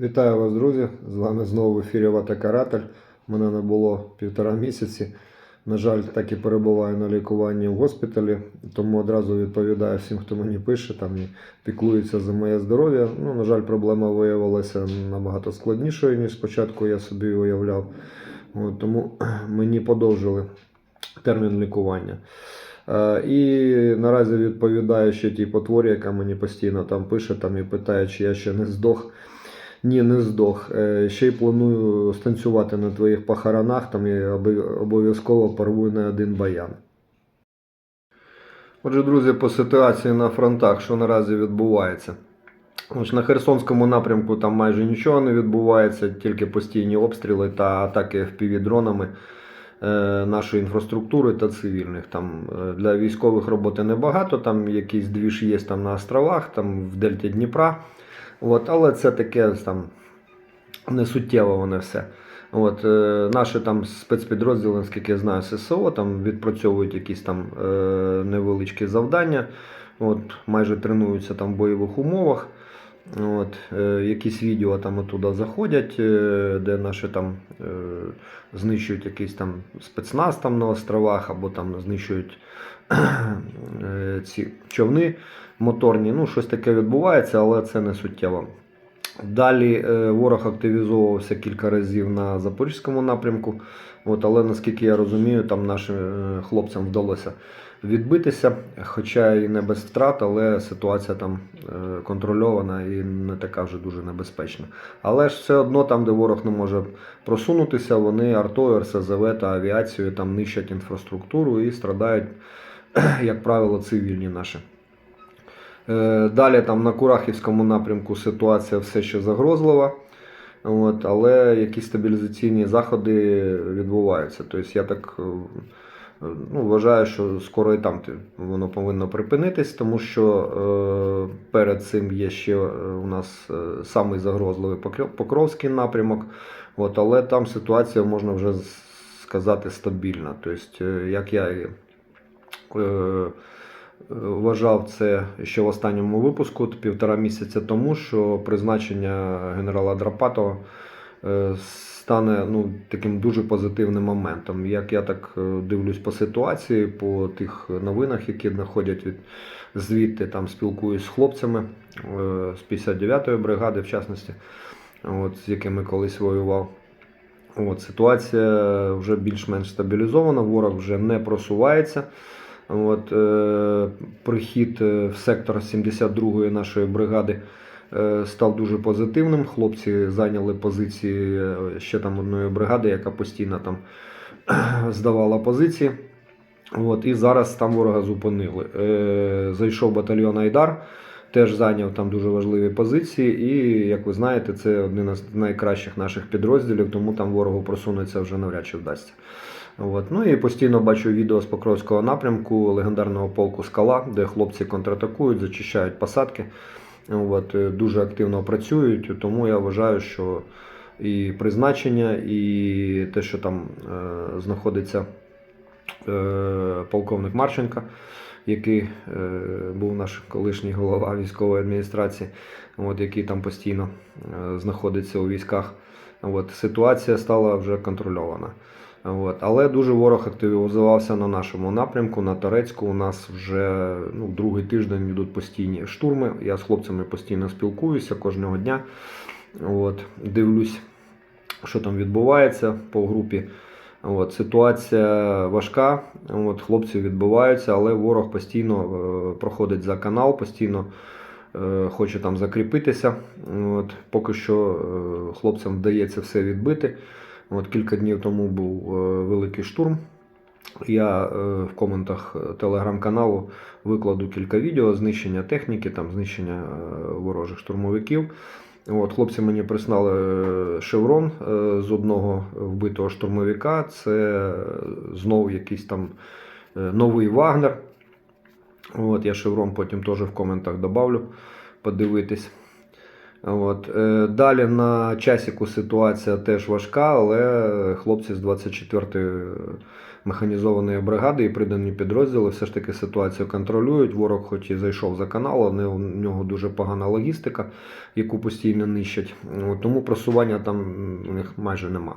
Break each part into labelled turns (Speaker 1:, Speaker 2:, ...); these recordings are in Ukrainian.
Speaker 1: Вітаю вас, друзі! З вами знову в ефірі Вата Каратель. Мене не було півтора місяці. На жаль, так і перебуваю на лікуванні в госпіталі, тому одразу відповідаю всім, хто мені пише там і піклується за моє здоров'я. Ну, на жаль, проблема виявилася набагато складнішою, ніж спочатку я собі уявляв. От, тому мені подовжили термін лікування. Е, І наразі відповідаю ще тій потворі, яка мені постійно там пише там і питає, чи я ще не здох. Ні, не здох. Е, Ще й планую станцювати на твоїх похоронах там оби- обов'язково порву не один баян. Отже, друзі, по ситуації на фронтах, що наразі відбувається. Ось на Херсонському напрямку там майже нічого не відбувається, тільки постійні обстріли та атаки FPV-дронами е, нашої інфраструктури та цивільних. Там е, для військових роботи небагато, там якийсь двіж є там на островах, там в Дельті Дніпра. От, але це таке там не суттєво воно все. От, е, наші там спецпідрозділи, наскільки я знаю, ССО там відпрацьовують якісь там е, невеличкі завдання, от, майже тренуються там в бойових умовах. От, е, якісь відео там оттуда заходять, е, де наші там е, знищують якийсь там спецназ там на островах, або там знищують ці човни моторні. Ну, щось таке відбувається, але це не суттєво. Далі е, ворог активізовувався кілька разів на Запорізькому напрямку. От, але наскільки я розумію, там нашим е, хлопцям вдалося відбитися, хоча і не без втрат, але ситуація там е, контрольована і не така вже дуже небезпечна. Але ж все одно там, де ворог не може просунутися, вони артою, РСЗВ та авіацією там нищать інфраструктуру і страдають, як правило, цивільні наші. Е, Далі там на Курахівському напрямку ситуація все ще загрозлива. От, але якісь стабілізаційні заходи відбуваються. Тобто я так е, ну, вважаю, що скоро і там воно повинно припинитись, тому що е, перед цим є ще е, у нас самий загрозливий Покровський напрямок. От, але там ситуація можна вже сказати стабільна. Тобто, як я вважав це ще в останньому випуску, півтора місяця тому, що призначення генерала Драпатова е, стане ну, таким дуже позитивним моментом. Як я так е, дивлюсь по ситуації, по тих новинах, які надходять від звідти, там спілкуюсь з хлопцями е, з 59-ї бригади, в частності, от, з якими колись воював. От, ситуація вже більш-менш стабілізована, ворог вже не просувається. От, е, прихід е, в сектор 72-ї нашої бригади е, став дуже позитивним. Хлопці зайняли позиції е, ще там одної бригади, яка постійно там здавала позиції. От, і зараз там ворога зупинили. Е, зайшов батальйон Айдар, теж зайняв там дуже важливі позиції. І, як ви знаєте, це один з найкращих наших підрозділів, тому там ворогу просунутися вже навряд чи вдасться. От. Ну і постійно бачу відео з Покровського напрямку легендарного полку Скала, де хлопці контратакують, зачищають посадки. От. е, Дуже активно працюють, тому я вважаю, що і призначення, і те, що там е, знаходиться е, полковник Марченка, який е, був наш колишній голова військової адміністрації, от, який там постійно е, знаходиться у військах. От, ситуація стала вже контрольована. От. Але дуже ворог активізувався на нашому напрямку, на Торецьку. У нас вже ну, другий тиждень йдуть постійні штурми. Я з хлопцями постійно спілкуюся кожного дня. От. Дивлюсь, що там відбувається по групі. От. Ситуація важка, от. хлопці відбуваються, але ворог постійно е, проходить за канал, постійно е, хоче там закріпитися. От. Поки що е, хлопцям вдається все відбити. От кілька днів тому був е, великий штурм. Я е, в коментах телеграм-каналу викладу кілька відео знищення техніки, там знищення е, ворожих штурмовиків. От, хлопці мені прислали е, шеврон е, з одного вбитого штурмовика. Це знову якийсь там е, новий Вагнер. От, я шеврон потім теж в коментах добавлю подивитись. От. е, Далі на часіку ситуація теж важка, але хлопці з 24-ї механізованої бригади і придані підрозділи все ж таки ситуацію контролюють. Ворог, хоч і зайшов за канал, але у нього дуже погана логістика, яку постійно нищать. Тому просування там у них майже нема.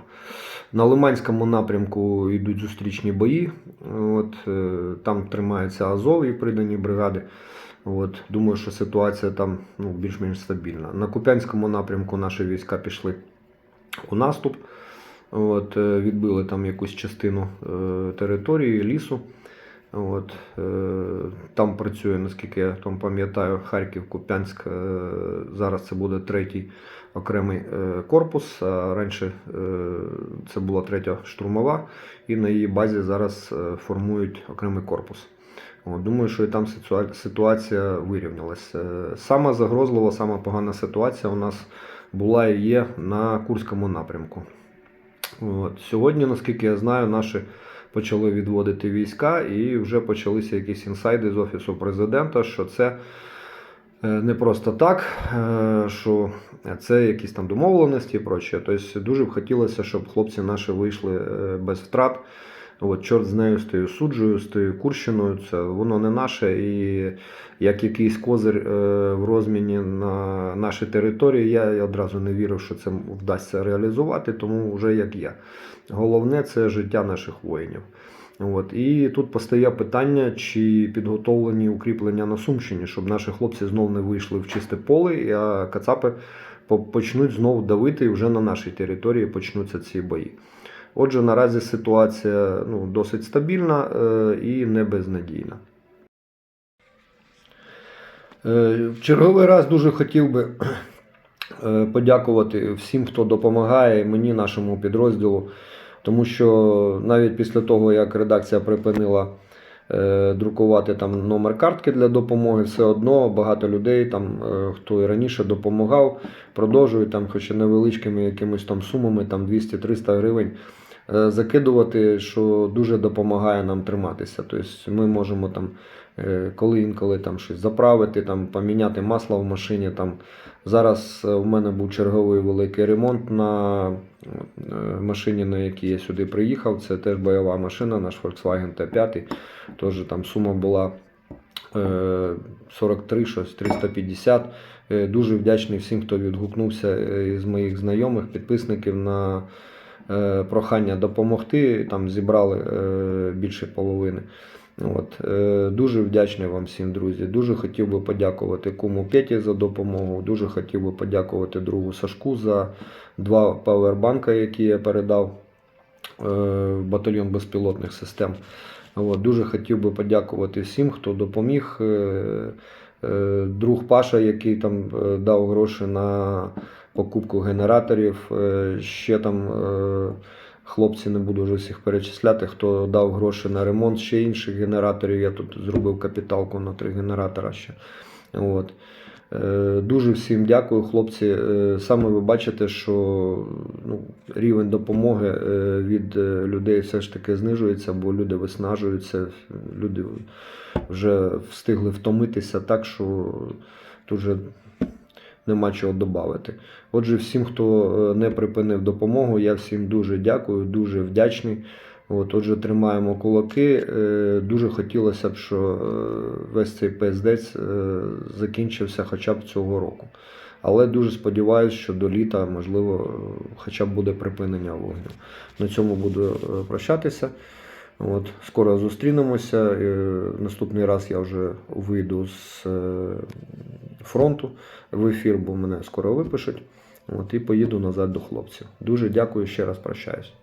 Speaker 1: На Лиманському напрямку йдуть зустрічні бої. От, е, там тримається Азов і придані бригади. От, думаю, що ситуація там ну, більш-менш стабільна. На Куп'янському напрямку наші війська пішли у наступ. От, е, відбили там якусь частину е, території, лісу. От, е, там працює, наскільки я там пам'ятаю, Харків, Куп'янськ. Е, зараз це буде третій окремий е, корпус. А раніше це була третя штурмова, і на її базі зараз формують окремий корпус. От, думаю, що і там ситуація вирівнялася. Е, Сама загрозлива, сама погана ситуація у нас була і є на Курському напрямку. От. Сьогодні, наскільки я знаю, наші почали відводити війська і вже почалися якісь інсайди з Офісу президента, що це е, не просто так, е, що це якісь там домовленості і проче. Тобто дуже б хотілося, щоб хлопці наші вийшли е, без втрат. От, чорт з нею, з тою суджею, з тою Курщиною, це воно не наше. І як якийсь козир е, в розміні на нашій території, я, я одразу не вірив, що це вдасться реалізувати, тому вже як є. Головне це життя наших воїнів. От. І тут постає питання, чи підготовлені укріплення на Сумщині, щоб наші хлопці знов не вийшли в чисте поле, а кацапи почнуть знову давити і вже на нашій території почнуться ці бої. Отже, наразі ситуація ну, досить стабільна е, і не безнадійна. Е, в черговий раз дуже хотів би е, подякувати всім, хто допомагає мені, нашому підрозділу, тому що навіть після того, як редакція припинила друкувати там номер картки для допомоги, все одно багато людей, там, хто і раніше допомагав, продовжують там, хоч і невеличкими якимись там сумами, там 200-300 гривень. Е, Закидувати, що дуже допомагає нам триматися. Тобто ми можемо там е, коли інколи там щось заправити, там поміняти масло в машині. Там зараз е, в мене був черговий великий ремонт на машині, на якій я сюди приїхав. Це теж бойова машина, наш Volkswagen T5. Теж там сума була е, 43, щось 350. Е, Дуже вдячний всім, хто відгукнувся із моїх знайомих, підписників на прохання допомогти. Там зібрали е, більше половини. От, е, дуже вдячний вам всім, друзі. Дуже хотів би подякувати куму Петі за допомогу. Дуже хотів би подякувати другу Сашку за два павербанка, які я передав е, в батальйон безпілотних систем. От, дуже хотів би подякувати всім, хто допоміг. Е, е, Друг Паша, який там е, дав гроші на покупку генераторів. Е, Ще там е, хлопці не буду вже всіх перечисляти, хто дав гроші на ремонт ще інших генераторів. Я тут зробив капіталку на три генератора ще. От. Е, Дуже всім дякую, хлопці. Саме ви бачите, що ну, рівень допомоги від людей все ж таки знижується, бо люди виснажуються, люди вже встигли втомитися так, що тут вже нема чого додати. Отже, всім, хто е, не припинив допомогу, я всім дуже дякую, дуже вдячний. От, отже, тримаємо кулаки. Е, Дуже хотілося б, що е, весь цей пиздець закінчився хоча б цього року. Але дуже сподіваюся, що до літа, можливо, хоча б буде припинення вогню. На цьому буду прощатися. От, скоро зустрінемося. Наступний раз я вже вийду з е, фронту в ефір, бо мене скоро випишуть. От, і поїду назад до хлопців. Дуже дякую, ще раз прощаюсь.